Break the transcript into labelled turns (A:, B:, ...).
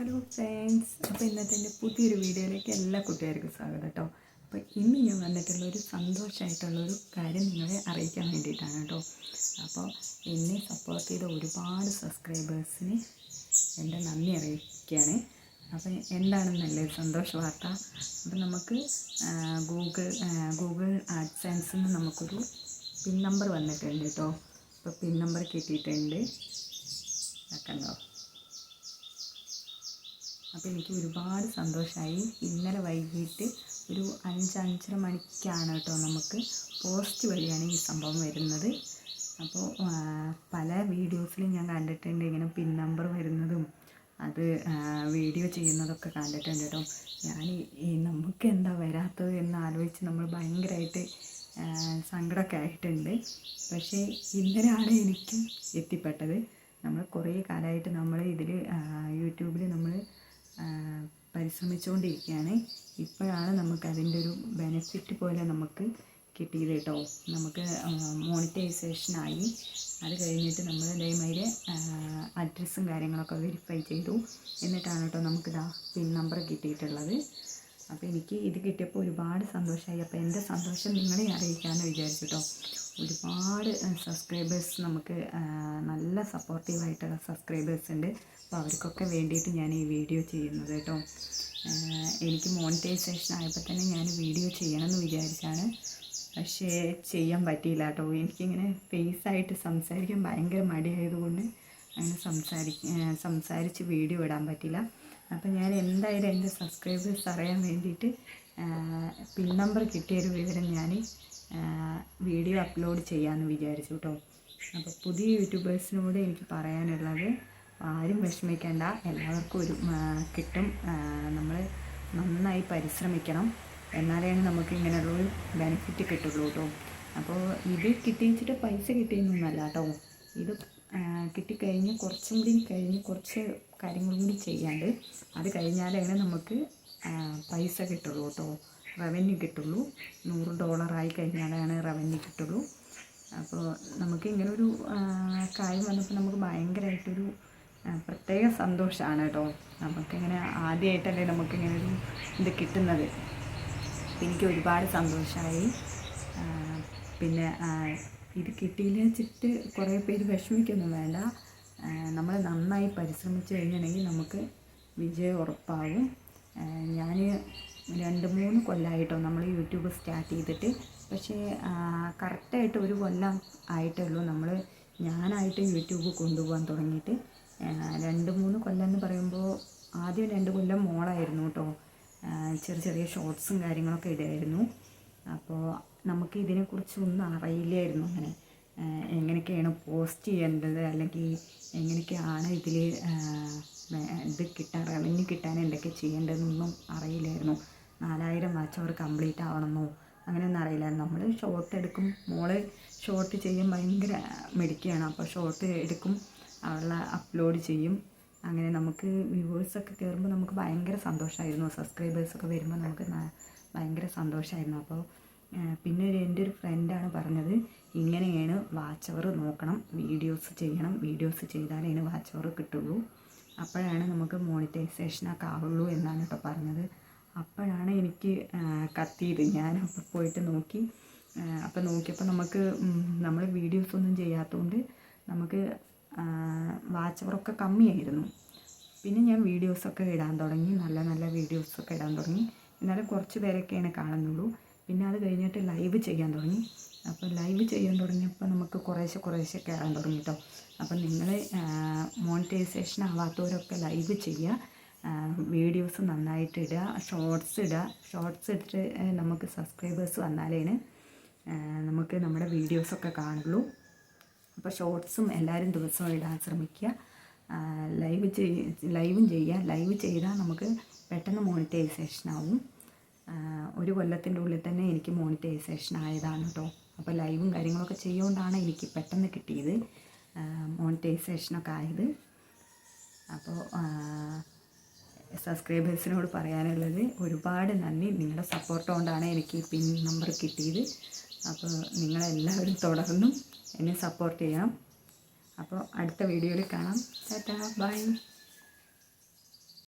A: Hello friends അപ്പോൾ ഇന്നത്തെ എന്റെ പുതിയൊരു വീഡിയോയിലേക്ക് എല്ലാ കുട്ടികാർക്കും സ്വാഗതം കേട്ടോ. അപ്പോൾ ഇന്ന് ഞാൻ വന്നിട്ടുള്ള ഒരു സന്തോഷമായിട്ടുള്ള ഒരു കാര്യം നിങ്ങളെ അറിയിക്കാൻ വേണ്ടിയിട്ടാണ് കേട്ടോ. അപ്പോൾ എന്നെ സപ്പോർട്ട് ചെയ്ത ഒരുപാട് സബ്സ്ക്രൈബേഴ്സിന് എന്റെ നന്ദി അറിയിക്കുകയാണ്. അപ്പം നല്ല സന്തോഷ വാർത്ത? അപ്പം നമുക്ക് ഗൂഗിൾ ഗൂഗിൾ ആഡ്സെൻസിൽ നിന്ന് നമുക്കൊരു പിൻ നമ്പർ വന്നിട്ടുണ്ട് കേട്ടോ. അപ്പോൾ പിൻ നമ്പർ കിട്ടിയിട്ടുണ്ട്. കണ്ടോ? അപ്പോൾ എനിക്ക് ഒരുപാട് സന്തോഷമായി ഇന്നലെ വൈകിട്ട് ഒരു അഞ്ച് അഞ്ചര മണിക്കാണ് കേട്ടോ നമുക്ക് പോസ്റ്റ് വഴിയാണ് ഈ സംഭവം വരുന്നത്. അപ്പോൾ പല വീഡിയോസിലും ഞാൻ കണ്ടിട്ടുണ്ട്. ഇങ്ങനെ പിൻ നമ്പർ വരുന്നതും അത് വീഡിയോ ചെയ്യുന്നതൊക്കെ കണ്ടിട്ടുണ്ട് കേട്ടോ. ഞാൻ ഈ- നമുക്ക് എന്താ വരാത്തത് എന്ന് ആലോചിച്ച് നമ്മൾ ഭയങ്കരമായിട്ട് സങ്കടമൊക്കെ ആയിട്ടുണ്ട്. പക്ഷേ ഇന്നലെയാണ് എനിക്കും എത്തിപ്പെട്ടത്. നമ്മൾ കുറേ കാലമായിട്ട് നമ്മൾ ഇതിൽ യൂട്യൂബിൽ നമ്മൾ പരിശ്രമിച്ചുകൊണ്ടിരിക്കുകയാണ് ഇപ്പോഴാണ് നമുക്ക് അതിന്റെ ഒരു ബെനിഫിറ്റ് പോലെ നമുക്ക് കിട്ടിയത് കേട്ടോ. നമുക്ക് മോണിറ്റൈസേഷനായി അത് കഴിഞ്ഞിട്ട് നമ്മൾ അതേമാതിരി അഡ്രസ്സും കാര്യങ്ങളൊക്കെ വെരിഫൈ ചെയ്തു. എന്നിട്ടാണ് കേട്ടോ നമുക്കിതാ പിൻ നമ്പർ കിട്ടിയിട്ടുള്ളത്. അപ്പോൾ എനിക്ക് ഇത് കിട്ടിയപ്പോൾ ഒരുപാട് സന്തോഷമായി അപ്പോൾ എന്റെ സന്തോഷം നിങ്ങളെ അറിയിക്കാമെന്ന് വിചാരിച്ചു കേട്ടോ ഒരുപാട് സബ്സ്ക്രൈബേഴ്സ് നമുക്ക് നല്ല സപ്പോർട്ടീവായിട്ടുള്ള സബ്സ്ക്രൈബേഴ്സ് ഉണ്ട്. അപ്പോൾ അവർക്കൊക്കെ വേണ്ടിയിട്ട് ഞാൻ ഈ വീഡിയോ ചെയ്യുന്നത് കേട്ടോ എനിക്ക് മോണിറ്റൈസേഷൻ ആയപ്പോൾ തന്നെ ഞാൻ വീഡിയോ ചെയ്യണമെന്ന് വിചാരിച്ചാണ്. പക്ഷേ ചെയ്യാൻ പറ്റിയില്ല കേട്ടോ എനിക്കിങ്ങനെ ഫേസ് ആയിട്ട് സംസാരിക്കാൻ ഭയങ്കര മടിയായതുകൊണ്ട് അങ്ങനെ സംസാരി സംസാരിച്ച് വീഡിയോ ഇടാൻ പറ്റില്ല അപ്പോൾ ഞാൻ എന്തായാലും എന്റെ സബ്സ്ക്രൈബേഴ്സ് അറിയാൻ വേണ്ടിയിട്ട് പിൻ നമ്പർ കിട്ടിയൊരു വിവരം ഞാൻ വീഡിയോ അപ്ലോഡ് ചെയ്യാമെന്ന് വിചാരിച്ചു കേട്ടോ അപ്പോൾ പുതിയ യൂട്യൂബേഴ്സിനോട് എനിക്ക് പറയാനുള്ളത് ആരും വിഷമിക്കേണ്ട. എല്ലാവർക്കും ഒരു കിട്ടും. നമ്മൾ നന്നായി പരിശ്രമിക്കണം. എന്നാലാണ് നമുക്ക് ഇങ്ങനെയുള്ളൊരു ബെനിഫിറ്റ് കിട്ടുള്ളൂ കേട്ടോ അപ്പോൾ ഇത് കിട്ടിയിച്ചിട്ട് പൈസ കിട്ടിയെന്നൊന്നല്ല കേട്ടോ ഇത് കിട്ടിക്കഴിഞ്ഞ് കുറച്ചും കൂടി കഴിഞ്ഞ് കുറച്ച് കാര്യങ്ങളും കൂടി ചെയ്യാണ്ട് അത് കഴിഞ്ഞാലാണ് നമുക്ക് പൈസ കിട്ടുള്ളൂ കേട്ടോ. റവന്യൂ കിട്ടുള്ളൂ. നൂറ് ഡോളറായി കഴിഞ്ഞാലാണ് റവന്യൂ കിട്ടുള്ളൂ. അപ്പോൾ നമുക്ക് ഇങ്ങനെ ഒരു കാര്യം വന്നപ്പോൾ നമുക്ക് ഭയങ്കരമായിട്ടൊരു പ്രത്യേക സന്തോഷമാണ് കേട്ടോ. നമുക്കിങ്ങനെ ആദ്യമായിട്ടല്ലേ നമുക്കിങ്ങനെ ഒരു ഇത് കിട്ടുന്നത്. എനിക്ക് ഒരുപാട് സന്തോഷമായി. പിന്നെ ഇത് കിട്ടിയില്ല വെച്ചിട്ട് കുറേ പേര് വിഷമിക്കൊന്നും വേണ്ട. നമ്മൾ നന്നായി പരിശ്രമിച്ചു കഴിഞ്ഞിട്ടുണ്ടെങ്കിൽ നമുക്ക് വിജയം ഉറപ്പാകും. ഞാൻ രണ്ട് മൂന്ന് കൊല്ലമായിട്ടോ നമ്മൾ യൂട്യൂബ് സ്റ്റാർട്ട് ചെയ്തിട്ട്. പക്ഷേ കറക്റ്റായിട്ട് ഒരു കൊല്ലം ആയിട്ടേ ഉള്ളൂ നമ്മൾ ഞാനായിട്ട് യൂട്യൂബ് കൊണ്ടുപോകാൻ തുടങ്ങിയിട്ട്. രണ്ട് മൂന്ന് കൊല്ലം എന്ന് പറയുമ്പോൾ ആദ്യം രണ്ട് കൊല്ലം മോളായിരുന്നു കേട്ടോ. ചെറിയ ചെറിയ ഷോർട്സും കാര്യങ്ങളൊക്കെ ഇടായിരുന്നു. അപ്പോൾ നമുക്ക് ഇതിനെക്കുറിച്ച് ഒന്നും അറിയില്ലായിരുന്നു. അങ്ങനെ എങ്ങനെയൊക്കെയാണ് പോസ്റ്റ് ചെയ്യേണ്ടത്? അല്ലെങ്കിൽ എങ്ങനെയൊക്കെയാണ് ഇതിൽ ഇത് കിട്ടാൻ റവന്യൂ കിട്ടാൻ എന്തൊക്കെ ചെയ്യേണ്ടതെന്നൊന്നും അറിയില്ലായിരുന്നു. നാലായിരം വാച്ച് അവർ കംപ്ലീറ്റ് ആവണമെന്നോ അങ്ങനെയൊന്നും അറിയില്ലായിരുന്നു. നമ്മൾ ഷോർട്ട് എടുക്കും. മോൾ ഷോർട്ട് ചെയ്യും ഭയങ്കര മെഡിക്കുകയാണ് അപ്പോൾ ഷോർട്ട് എടുക്കും. അവളെ അപ്ലോഡ് ചെയ്യും. അങ്ങനെ നമുക്ക് വ്യൂവേഴ്സൊക്കെ കയറുമ്പോൾ നമുക്ക് ഭയങ്കര സന്തോഷമായിരുന്നു സബ്സ്ക്രൈബേഴ്സൊക്കെ വരുമ്പോൾ നമുക്ക് ഭയങ്കര സന്തോഷമായിരുന്നു അപ്പോൾ പിന്നെ ഒരു എന്റെ ഒരു ഫ്രണ്ടാണ് പറഞ്ഞത് ഇങ്ങനെയാണ് വാച്ച് അവർ നോക്കണം വീഡിയോസ് ചെയ്യണം വീഡിയോസ് ചെയ്താലേ അതിന് വാച്ച് അവർ കിട്ടുള്ളൂ. അപ്പോഴാണ് നമുക്ക് മോണിറ്റൈസേഷനൊക്കെ ആവുള്ളൂ എന്നാണ് കേട്ടോ പറഞ്ഞത്. അപ്പോഴാണ് എനിക്ക് കത്തിയത്. ഞാൻ അപ്പോൾ പോയിട്ട് നോക്കി. അപ്പോൾ നോക്കിയപ്പോൾ നമുക്ക് നമ്മൾ വീഡിയോസ് ഒന്നും ചെയ്യാത്തതുകൊണ്ട് നമുക്ക് വാച്ച് അവറൊക്കെ കമ്മിയായിരുന്നു. പിന്നെ ഞാൻ വീഡിയോസൊക്കെ ഇടാൻ തുടങ്ങി. നല്ല നല്ല വീഡിയോസൊക്കെ ഇടാൻ തുടങ്ങി. എന്നാലും കുറച്ച് പേരൊക്കെയാണ് കാണുന്നുള്ളൂ. പിന്നെ അത് കഴിഞ്ഞിട്ട് ലൈവ് ചെയ്യാൻ തുടങ്ങി. അപ്പോൾ ലൈവ് ചെയ്യാൻ തുടങ്ങിയപ്പോൾ നമുക്ക് കുറേശ്ശെ കുറേശ്ശെ കയറാൻ തുടങ്ങി കേട്ടോ അപ്പം നിങ്ങൾ മോണിറ്റൈസേഷൻ ആവാത്തവരൊക്കെ ലൈവ് ചെയ്യുക വീഡിയോസ് നന്നായിട്ട് ഇടുക ഷോർട്സ് ഇടുക ഷോർട്സ് ഇട്ടിട്ട് നമുക്ക് സബ്സ്ക്രൈബേഴ്സ് വന്നാലേ നമുക്ക് നമ്മുടെ വീഡിയോസൊക്കെ കാണുള്ളൂ. അപ്പോൾ ഷോർട്സും എല്ലാവരും ദിവസവും ഇടാൻ ശ്രമിക്കുക ലൈവ് ചെയ് ലൈവും ചെയ്യുക ലൈവ് ചെയ്താൽ നമുക്ക് പെട്ടെന്ന് മോണിറ്റൈസേഷൻ ആവും. ഒരു കൊല്ലത്തിന്റെ ഉള്ളിൽ തന്നെ എനിക്ക് മോണിറ്റൈസേഷൻ ആയതാണ് കേട്ടോ അപ്പോൾ ലൈവും കാര്യങ്ങളൊക്കെ ചെയ്യുകൊണ്ടാണ് എനിക്ക് പെട്ടെന്ന് കിട്ടിയത് മോണിറ്റൈസേഷനൊക്കെ ആയത്. അപ്പോൾ സബ്സ്ക്രൈബേഴ്സിനോട് പറയാനുള്ളത് ഒരുപാട് നന്ദി. നിങ്ങളുടെ സപ്പോർട്ട് കൊണ്ടാണ് എനിക്ക് പിൻ നമ്പർ കിട്ടിയത്. അപ്പോൾ നിങ്ങളെല്ലാവരും തുടർന്നും എന്നെ സപ്പോർട്ട് ചെയ്യണം. അപ്പോൾ അടുത്ത വീഡിയോയിൽ കാണാം. Tata bye